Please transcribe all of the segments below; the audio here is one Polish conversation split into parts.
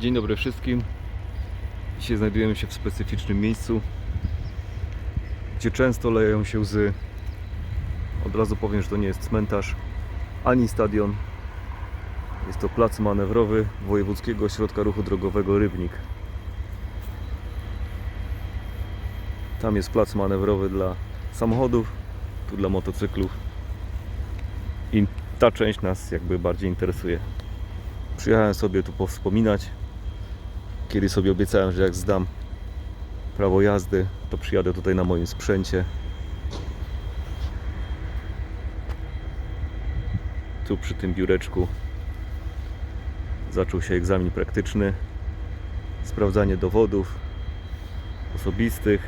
Dzień dobry wszystkim. Dzisiaj znajdujemy się w specyficznym miejscu, gdzie często leją się łzy. Od razu powiem, że to nie jest cmentarz ani stadion. Jest to plac manewrowy Wojewódzkiego Ośrodka Ruchu Drogowego Rybnik. Tam jest plac manewrowy dla samochodów, tu dla motocyklów. I ta część nas jakby bardziej interesuje. Przyjechałem sobie tu powspominać. Kiedy sobie obiecałem, że jak zdam prawo jazdy, to przyjadę tutaj na moim sprzęcie. Tu przy tym biureczku zaczął się egzamin praktyczny. Sprawdzanie dowodów osobistych.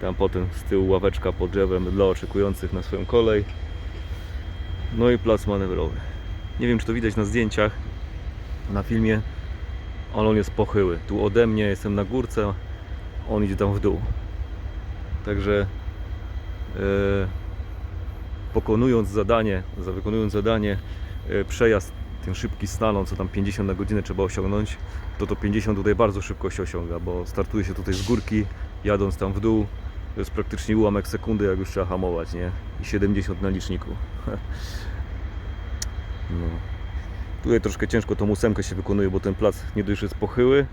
Tam potem z tyłu ławeczka pod drzewem dla oczekujących na swoją kolej. No i plac manewrowy. Nie wiem, czy to widać na zdjęciach, na filmie, ale on jest pochyły. Tu ode mnie jestem na górce, on idzie tam w dół. Także e, pokonując zadanie, za wykonując zadanie, e, przejazd ten szybki slalom, co tam 50 na godzinę trzeba osiągnąć, to to 50 tutaj bardzo szybko się osiąga, bo startuje się tutaj z górki, jadąc tam w dół, to jest praktycznie ułamek sekundy, jak już trzeba hamować, nie? I 70 na liczniku. No. Tutaj troszkę ciężko tą ósemkę się wykonuje, bo ten plac nie dość, jest pochyły,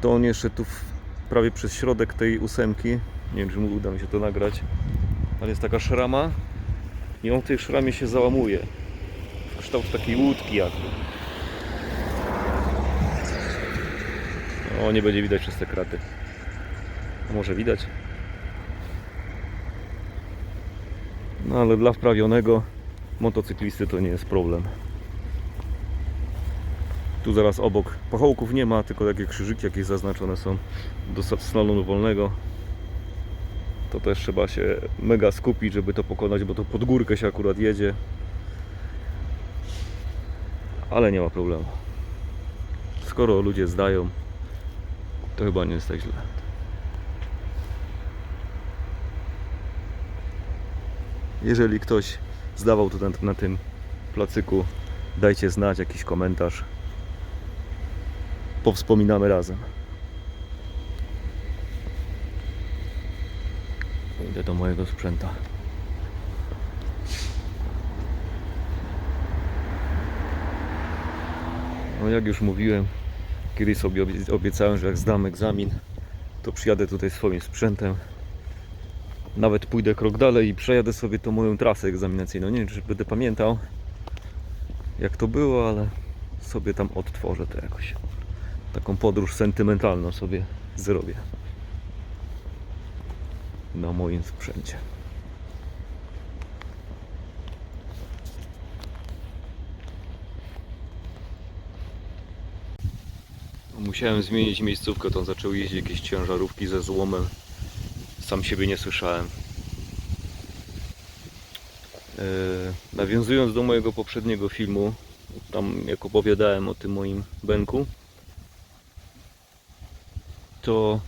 to on jeszcze tu w, prawie przez środek tej ósemki, nie wiem czy uda mi się to nagrać, ale jest taka szrama i on w tej szramie się załamuje. W kształt takiej łódki jakby. O, nie będzie widać przez te kraty. Może widać? No ale dla wprawionego motocyklisty to nie jest problem. Tu zaraz obok pachołków nie ma, tylko takie krzyżyki jakieś zaznaczone są do slalonu wolnego. To też trzeba się mega skupić, żeby to pokonać, bo to pod górkę się akurat jedzie. Ale nie ma problemu. Skoro ludzie zdają, to chyba nie jest tak źle. Jeżeli ktoś zdawał tu na, na tym placyku, dajcie znać jakiś komentarz. Powspominamy razem. Idę do mojego sprzęta. No jak już mówiłem, kiedyś sobie obie- obiecałem, że jak zdam egzamin, to przyjadę tutaj swoim sprzętem. Nawet pójdę krok dalej i przejadę sobie tą moją trasę egzaminacyjną. Nie wiem, czy będę pamiętał, jak to było, ale sobie tam odtworzę to jakoś. Taką podróż sentymentalną sobie zrobię. Na moim sprzęcie. Musiałem zmienić miejscówkę, to zaczęły jeździć jakieś ciężarówki ze złomem. Sam siebie nie słyszałem. E, nawiązując do mojego poprzedniego filmu, tam jak opowiadałem o tym moim bęku, to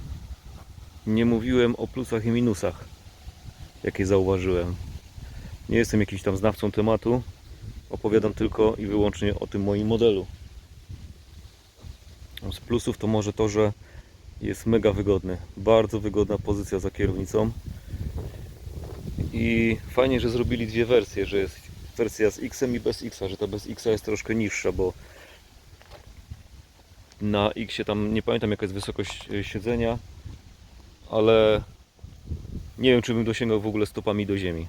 nie mówiłem o plusach i minusach, jakie zauważyłem. Nie jestem jakimś tam znawcą tematu, opowiadam tylko i wyłącznie o tym moim modelu. Z plusów to może to, że jest mega wygodny. Bardzo wygodna pozycja za kierownicą. I fajnie, że zrobili dwie wersje, że jest wersja z X i bez X, że ta bez X jest troszkę niższa, bo na X tam nie pamiętam jaka jest wysokość e, siedzenia, ale nie wiem czy bym dosięgał w ogóle stopami do ziemi.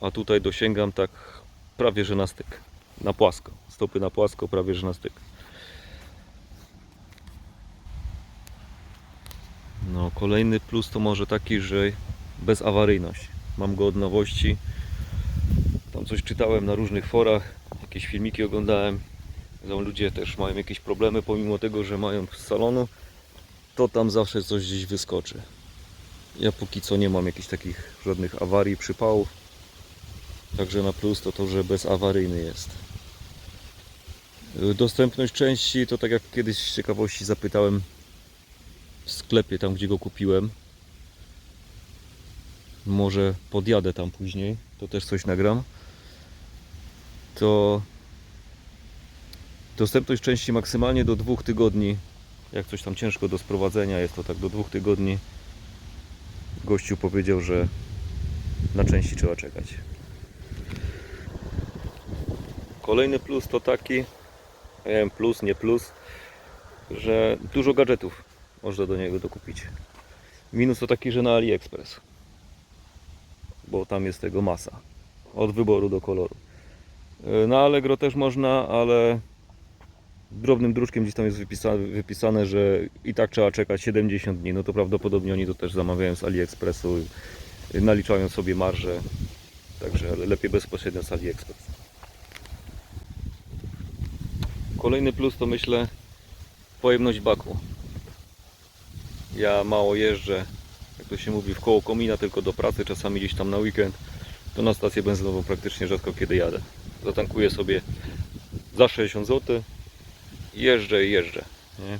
A tutaj dosięgam tak prawie że na styk. Na płasko. Stopy na płasko, prawie że na styk. No, kolejny plus to może taki, że bezawaryjność. Mam go od nowości. Tam coś czytałem na różnych forach, jakieś filmiki oglądałem. Ludzie też mają jakieś problemy, pomimo tego, że mają z salonu, to tam zawsze coś gdzieś wyskoczy. Ja póki co nie mam jakichś takich żadnych awarii, przypałów. Także na plus to to, że bezawaryjny jest. Dostępność części to tak jak kiedyś z ciekawości zapytałem w sklepie, tam gdzie go kupiłem. Może podjadę tam później, to też coś nagram. To Dostępność części maksymalnie do dwóch tygodni. Jak coś tam ciężko do sprowadzenia jest, to tak do dwóch tygodni. Gościu powiedział, że na części trzeba czekać. Kolejny plus to taki, nie wiem, plus, nie plus, że dużo gadżetów można do niego dokupić. Minus to taki, że na AliExpress, bo tam jest tego masa, od wyboru do koloru. Na Allegro też można, ale drobnym druczkiem gdzieś tam jest wypisane, wypisane, że i tak trzeba czekać 70 dni. No to prawdopodobnie oni to też zamawiają z AliExpressu, naliczają sobie marżę, także lepiej bezpośrednio z AliExpress. Kolejny plus to myślę pojemność baku. Ja mało jeżdżę, jak to się mówi, w koło komina, tylko do pracy, czasami gdzieś tam na weekend. To na stację benzynową praktycznie rzadko kiedy jadę. Zatankuję sobie za 60 zł, jeżdżę i jeżdżę. Nie?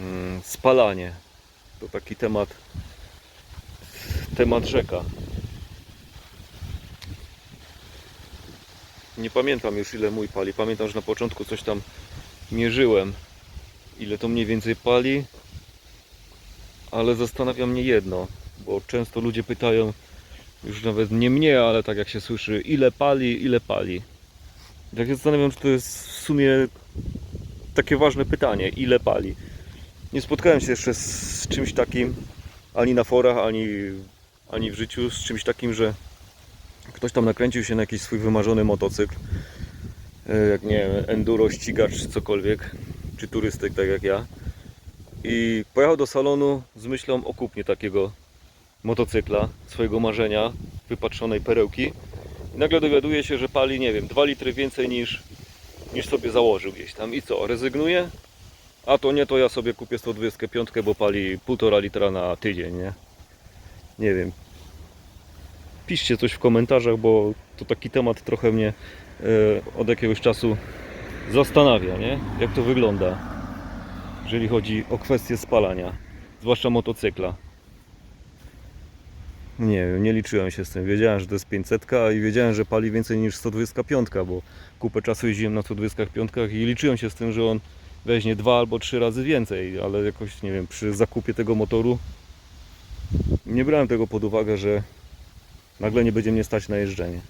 Mm, Spalanie to taki temat temat rzeka. Nie pamiętam już ile mój pali. Pamiętam, że na początku coś tam mierzyłem, ile to mniej więcej pali. Ale zastanawia mnie jedno, bo często ludzie pytają, już nawet nie mnie, ale tak jak się słyszy, ile pali, ile pali. Tak się zastanawiam, czy to jest w sumie takie ważne pytanie, ile pali. Nie spotkałem się jeszcze z, z czymś takim, ani na forach, ani, ani w życiu, z czymś takim, że ktoś tam nakręcił się na jakiś swój wymarzony motocykl, e, jak nie wiem, enduro, ścigacz czy cokolwiek, czy turystyk, tak jak ja. I pojechał do salonu z myślą o kupnie takiego motocykla, swojego marzenia, wypatrzonej perełki. I nagle dowiaduje się, że pali, nie wiem, 2 litry więcej niż, niż sobie założył gdzieś tam. I co, rezygnuje? A to nie, to ja sobie kupię 125, bo pali 1,5 litra na tydzień, nie? Nie wiem. Piszcie coś w komentarzach, bo to taki temat trochę mnie e, od jakiegoś czasu zastanawia, nie? Jak to wygląda, jeżeli chodzi o kwestię spalania, zwłaszcza motocykla. Nie nie liczyłem się z tym. Wiedziałem, że to jest 500 i wiedziałem, że pali więcej niż 125, bo kupę czasu jeździłem na 125 i liczyłem się z tym, że on weźmie dwa albo trzy razy więcej, ale jakoś nie wiem, przy zakupie tego motoru nie brałem tego pod uwagę, że nagle nie będzie mnie stać na jeżdżenie.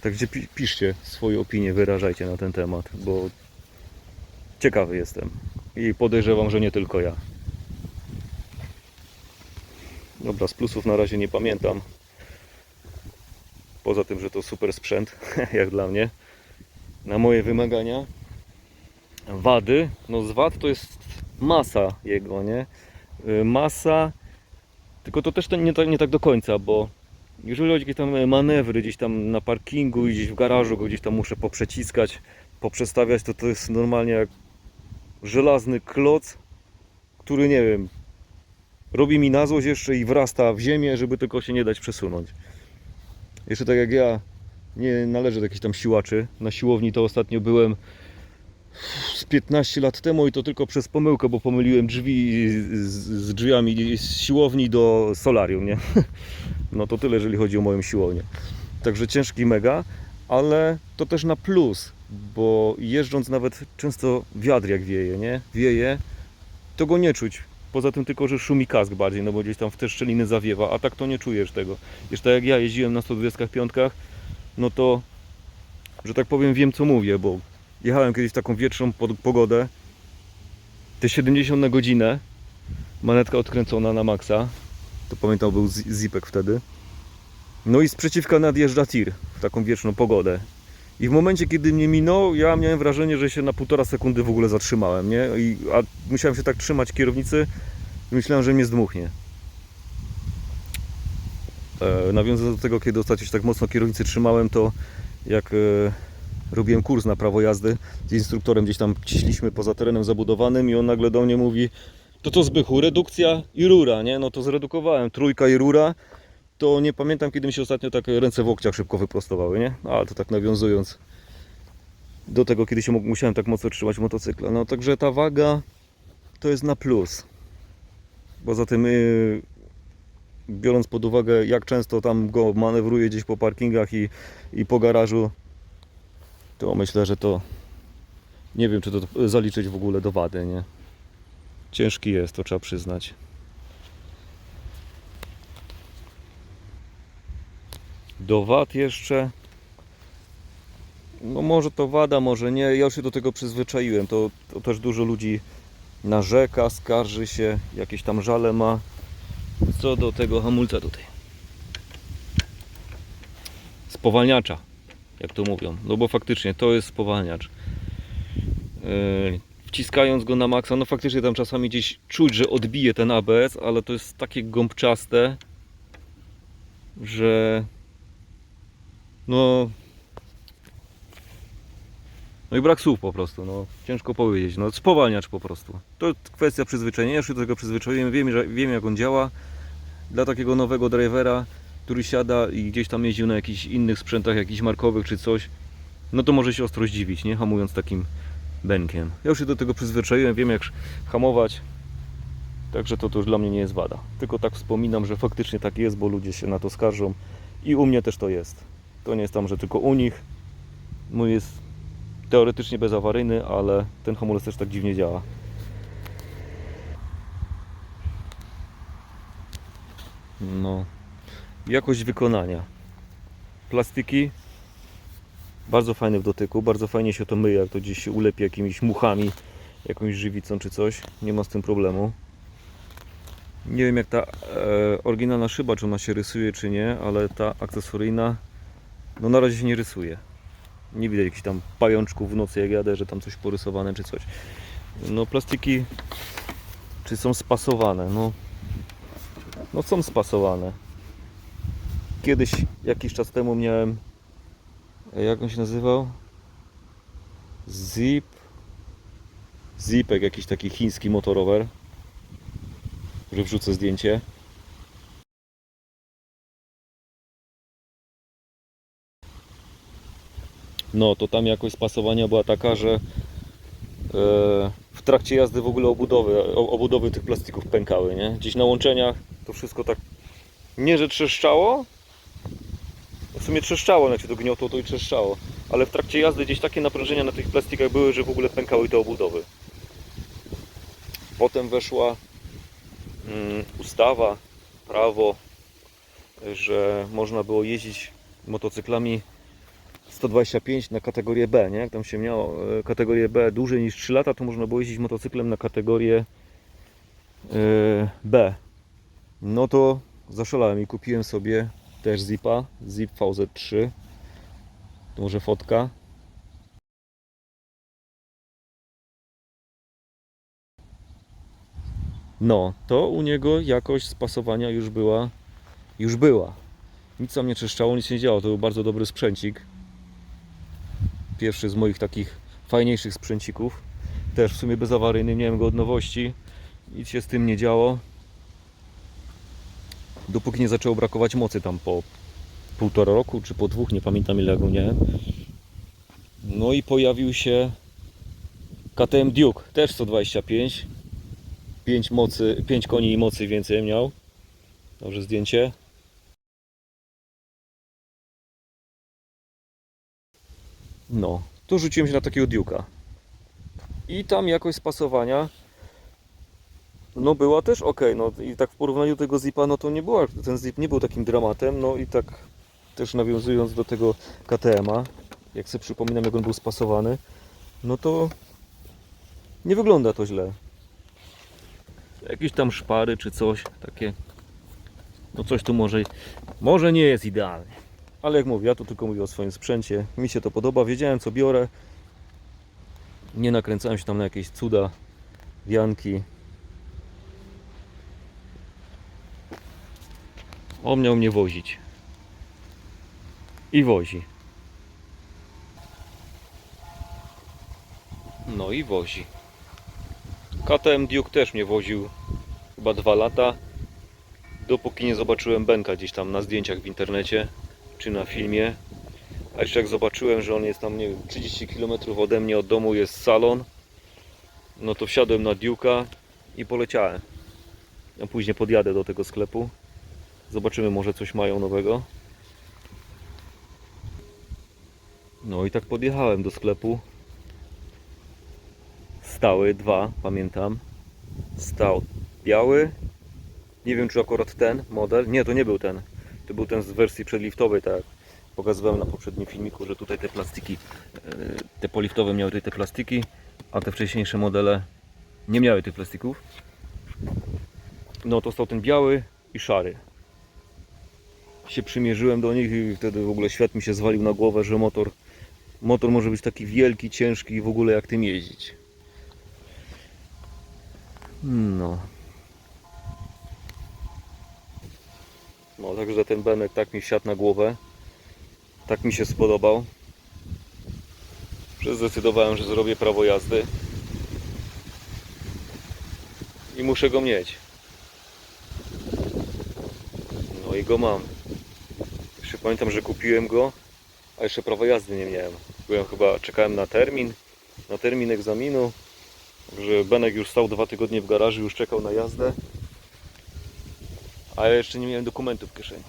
Także pi- piszcie swoje opinie, wyrażajcie na ten temat, bo ciekawy jestem i podejrzewam, że nie tylko ja. Dobra, z plusów na razie nie pamiętam. Poza tym, że to super sprzęt, jak dla mnie. Na moje wymagania. Wady, no z wad to jest masa jego, nie? Y, Masa, tylko to też to nie, tak- nie tak do końca, bo jeżeli chodzi o jakieś tam manewry gdzieś tam na parkingu gdzieś w garażu, go gdzieś tam muszę poprzeciskać, poprzestawiać, to to jest normalnie jak żelazny kloc, który nie wiem, robi mi na złość jeszcze i wrasta w ziemię, żeby tylko się nie dać przesunąć. Jeszcze tak jak ja nie należę do jakichś tam siłaczy. Na siłowni to ostatnio byłem z 15 lat temu i to tylko przez pomyłkę, bo pomyliłem drzwi z, z drzwiami z siłowni do solarium, nie? No to tyle, jeżeli chodzi o moją siłownię. Także ciężki mega, ale to też na plus, bo jeżdżąc nawet często wiatr jak wieje, nie? Wieje, to go nie czuć. Poza tym tylko, że szumi kask bardziej, no bo gdzieś tam w te szczeliny zawiewa, a tak to nie czujesz tego. Jeszcze tak jak ja jeździłem na 125, no to, że tak powiem, wiem co mówię, bo jechałem kiedyś w taką wietrzną pogodę, te 70 na godzinę, manetka odkręcona na maksa, to pamiętam był zi- zipek wtedy. No i sprzeciwka nadjeżdża tir w taką wieczną pogodę. I w momencie, kiedy mnie minął, ja miałem wrażenie, że się na półtora sekundy w ogóle zatrzymałem, nie? I, a musiałem się tak trzymać kierownicy myślałem, że mnie zdmuchnie. E, nawiązując do tego, kiedy ostatnio się tak mocno kierownicy trzymałem, to jak e, robiłem kurs na prawo jazdy z instruktorem, gdzieś tam ciśliśmy poza terenem zabudowanym i on nagle do mnie mówi to co Zbychu, redukcja i rura, nie? No to zredukowałem, trójka i rura, to nie pamiętam kiedy mi się ostatnio tak ręce w łokciach szybko wyprostowały, nie? No, Ale to tak nawiązując do tego, kiedy się musiałem tak mocno trzymać motocykla. No także ta waga to jest na plus. Poza tym yy, biorąc pod uwagę jak często tam go manewruję gdzieś po parkingach i, i po garażu to myślę, że to nie wiem, czy to zaliczyć w ogóle do wady, nie? Ciężki jest, to trzeba przyznać. Do wad jeszcze. No może to wada, może nie. Ja już się do tego przyzwyczaiłem. To, to też dużo ludzi narzeka, skarży się, jakieś tam żale ma. Co do tego hamulca tutaj. Spowalniacza, jak to mówią. No bo faktycznie to jest spowalniacz. Yy, wciskając go na maksa, no faktycznie tam czasami gdzieś czuć, że odbije ten ABS, ale to jest takie gąbczaste, że no no i brak słów po prostu, no ciężko powiedzieć, no spowalniacz po prostu. To kwestia przyzwyczajenia, ja się do tego przyzwyczaiłem, wiem, że, wiem jak on działa. Dla takiego nowego drivera, który siada i gdzieś tam jeździł na jakichś innych sprzętach, jakichś markowych czy coś, no to może się ostro zdziwić, nie? Hamując takim bękiem. Ja już się do tego przyzwyczaiłem, wiem jak hamować, także to, to już dla mnie nie jest wada. Tylko tak wspominam, że faktycznie tak jest, bo ludzie się na to skarżą i u mnie też to jest. To nie jest tam, że tylko u nich. Mój jest teoretycznie bezawaryjny, ale ten hamulec też tak dziwnie działa. No, jakość wykonania. Plastiki bardzo fajne w dotyku, bardzo fajnie się to myje, jak to gdzieś się ulepi jakimiś muchami, jakąś żywicą czy coś. Nie ma z tym problemu. Nie wiem jak ta e, oryginalna szyba, czy ona się rysuje czy nie, ale ta akcesoryjna no na razie się nie rysuje. Nie widać jakichś tam pajączków w nocy jak jadę, że tam coś porysowane czy coś. No plastiki czy są spasowane? No, no są spasowane. Kiedyś, jakiś czas temu miałem e, jak on się nazywał? Zip Zipek, jakiś taki chiński motorower wrzucę zdjęcie No, to tam jakość spasowania była taka, że e, w trakcie jazdy w ogóle obudowy, obudowy tych plastików pękały, nie? Gdzieś na łączeniach to wszystko tak nie, że trzeszczało, w sumie trzeszczało, jak się to gniotło, to i trzeszczało, ale w trakcie jazdy gdzieś takie naprężenia na tych plastikach były, że w ogóle pękały te obudowy. Potem weszła mm, ustawa, prawo, że można było jeździć motocyklami 125 na kategorię B, nie? Jak tam się miało e, kategorię B dłużej niż 3 lata, to można było jeździć motocyklem na kategorię e, B. No to zaszalałem i kupiłem sobie też Zipa, Zip VZ3. To może fotka. No, to u niego jakość spasowania już była, już była. Nic tam nie trzeszczało, nic nie działo. To był bardzo dobry sprzęcik pierwszy z moich takich fajniejszych sprzęcików. Też w sumie bezawaryjny, miałem go od nowości. Nic się z tym nie działo. Dopóki nie zaczęło brakować mocy tam po półtora roku, czy po dwóch, nie pamiętam ile go miałem. No i pojawił się KTM Duke, też 125. 5, mocy, 5 koni i mocy więcej miał. Dobrze zdjęcie. No, to rzuciłem się na takiego Duke'a. I tam jakość spasowania no była też ok. No i tak w porównaniu do tego Zipa, no to nie była, ten Zip nie był takim dramatem. No i tak też nawiązując do tego KTM-a, jak sobie przypominam jak on był spasowany, no to nie wygląda to źle. Jakieś tam szpary czy coś takie. No coś tu może, może nie jest idealnie. Ale jak mówię, ja tu tylko mówię o swoim sprzęcie. Mi się to podoba, wiedziałem co biorę. Nie nakręcałem się tam na jakieś cuda, wianki. On miał mnie wozić. I wozi. No i wozi. KTM Duke też mnie woził chyba dwa lata. Dopóki nie zobaczyłem Benka gdzieś tam na zdjęciach w internecie czy na filmie. A jeszcze jak zobaczyłem, że on jest tam, nie wiem, 30 km ode mnie od domu jest salon, no to wsiadłem na Duke'a i poleciałem. A później podjadę do tego sklepu. Zobaczymy, może coś mają nowego. No i tak podjechałem do sklepu. Stały dwa, pamiętam. Stał biały. Nie wiem czy akurat ten model. Nie, to nie był ten. To był ten z wersji przedliftowej, tak pokazywałem na poprzednim filmiku, że tutaj te plastiki, e, te poliftowe miały tutaj te plastiki, a te wcześniejsze modele nie miały tych plastików. No to stał ten biały i szary. Się przymierzyłem do nich i wtedy w ogóle świat mi się zwalił na głowę, że motor, motor może być taki wielki, ciężki i w ogóle jak tym jeździć. No. No, także ten Benek tak mi wsiadł na głowę. Tak mi się spodobał. Że zdecydowałem, że zrobię prawo jazdy. I muszę go mieć. No i go mam. Jeszcze pamiętam, że kupiłem go, a jeszcze prawa jazdy nie miałem. Byłem chyba, czekałem na termin, na termin egzaminu. Także Benek już stał dwa tygodnie w garażu, już czekał na jazdę. A ja jeszcze nie miałem dokumentu w kieszeni.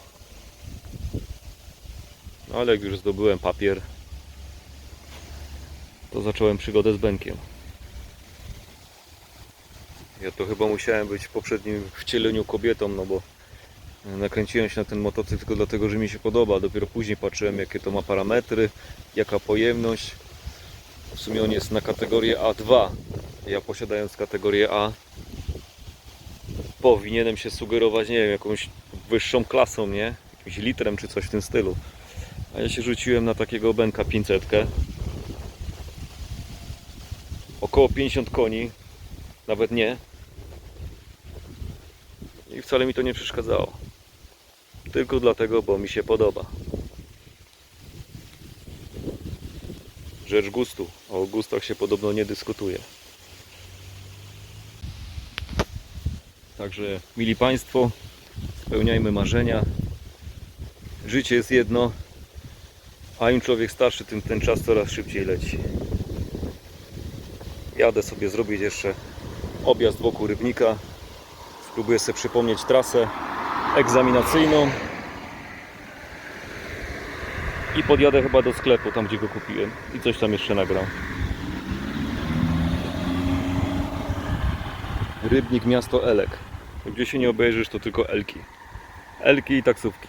No ale jak już zdobyłem papier, to zacząłem przygodę z Benkiem. Ja to chyba musiałem być w poprzednim wcieleniu kobietą, no bo nakręciłem się na ten motocykl tylko dlatego, że mi się podoba. Dopiero później patrzyłem, jakie to ma parametry, jaka pojemność. W sumie on jest na kategorię A2. Ja posiadając kategorię A powinienem się sugerować, nie wiem, jakąś wyższą klasą, nie? Jakimś litrem czy coś w tym stylu. A ja się rzuciłem na takiego Benka 500. Około 50 koni, nawet nie. I wcale mi to nie przeszkadzało. Tylko dlatego, bo mi się podoba. Rzecz gustu. O gustach się podobno nie dyskutuje. Także, mili Państwo, spełniajmy marzenia. Życie jest jedno, a im człowiek starszy, tym ten czas coraz szybciej leci. Jadę sobie zrobić jeszcze objazd wokół Rybnika. Spróbuję sobie przypomnieć trasę egzaminacyjną. I podjadę chyba do sklepu, tam gdzie go kupiłem. I coś tam jeszcze nagram. Rybnik miasto Elek. Gdzie się nie obejrzysz, to tylko Elki. Elki i taksówki.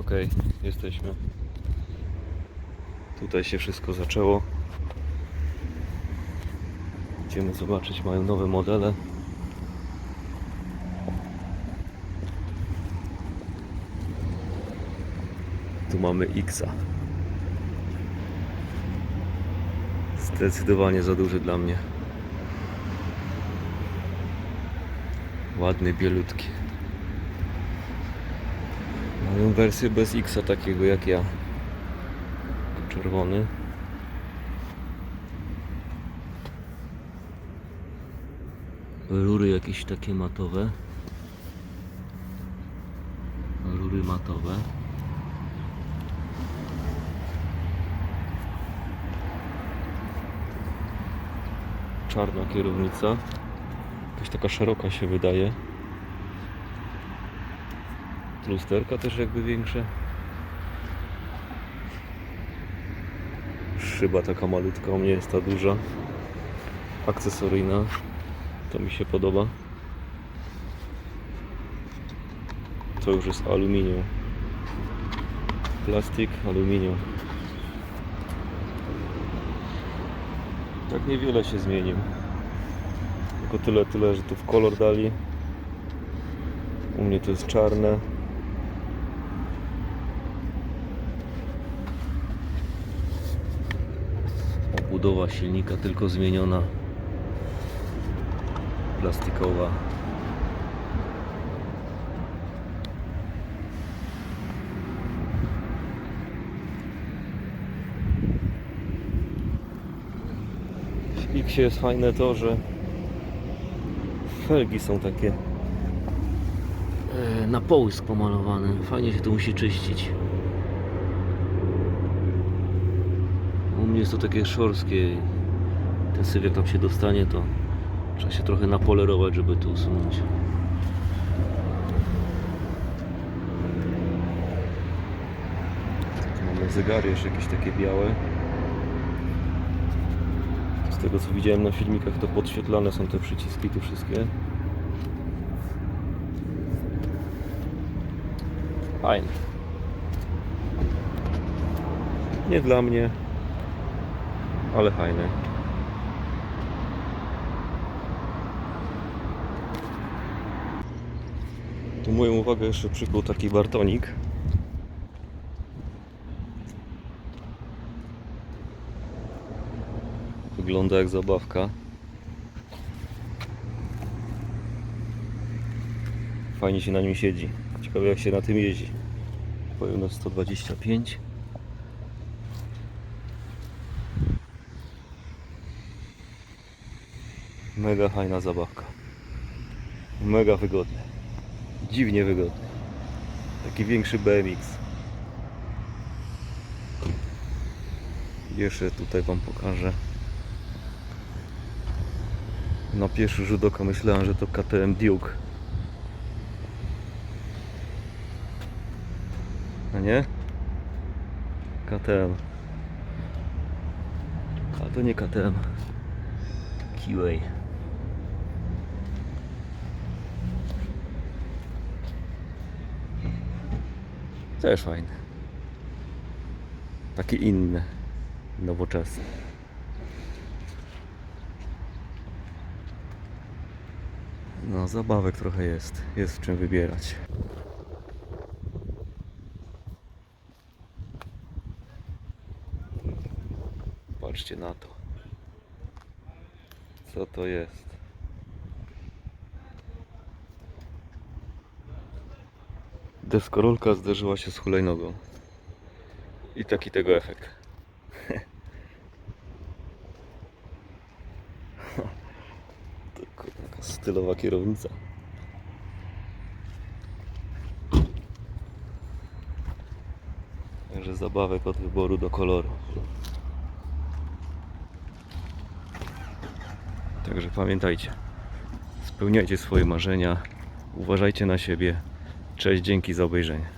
Okej, jesteśmy. Tutaj się wszystko zaczęło. Idziemy zobaczyć, mają nowe modele. Tu mamy Xa. Zdecydowanie za duży dla mnie. Ładny, bielutki. Mają wersję bez X takiego jak ja. Czerwony. Rury jakieś takie matowe. Rury matowe. Czarna kierownica. Jakaś taka szeroka się wydaje. Lusterka też jakby większe. Szyba taka malutka, u mnie jest ta duża. Akcesoryjna. To mi się podoba. To już jest aluminium. Plastik, aluminium. Tak niewiele się zmienił. Tylko tyle, tyle, że tu w kolor dali. U mnie to jest czarne. Obudowa silnika tylko zmieniona. Plastikowa. W X jest fajne to, że felgi są takie e, na połysk pomalowane. Fajnie się to musi czyścić. U mnie jest to takie szorskie. Ten syf jak tam się dostanie, to trzeba się trochę napolerować, żeby to usunąć. Tu mamy zegary jeszcze jakieś takie białe. Z tego co widziałem na filmikach, to podświetlane są te przyciski tu wszystkie. Fajne. Nie dla mnie, ale fajne. Tu moją uwagę jeszcze przykuł taki Bartonik. Wygląda jak zabawka. Fajnie się na nim siedzi. Ciekawe jak się na tym jeździ. Pojemność 125. Mega fajna zabawka. Mega wygodne. Dziwnie wygodny. Taki większy BMX. Jeszcze tutaj Wam pokażę. Na pierwszy rzut oka myślałem, że to KTM Duke. A nie? KTM. A to nie KTM. QA. Też fajne. Takie inne. Nowoczesne. No, zabawek trochę jest. Jest w czym wybierać. Patrzcie na to. Co to jest? Deskorolka zderzyła się z hulajnogą. I taki tego efekt. Taka stylowa kierownica. Także zabawek od wyboru do koloru. Także pamiętajcie, spełniajcie swoje marzenia, uważajcie na siebie. Cześć, dzięki za obejrzenie.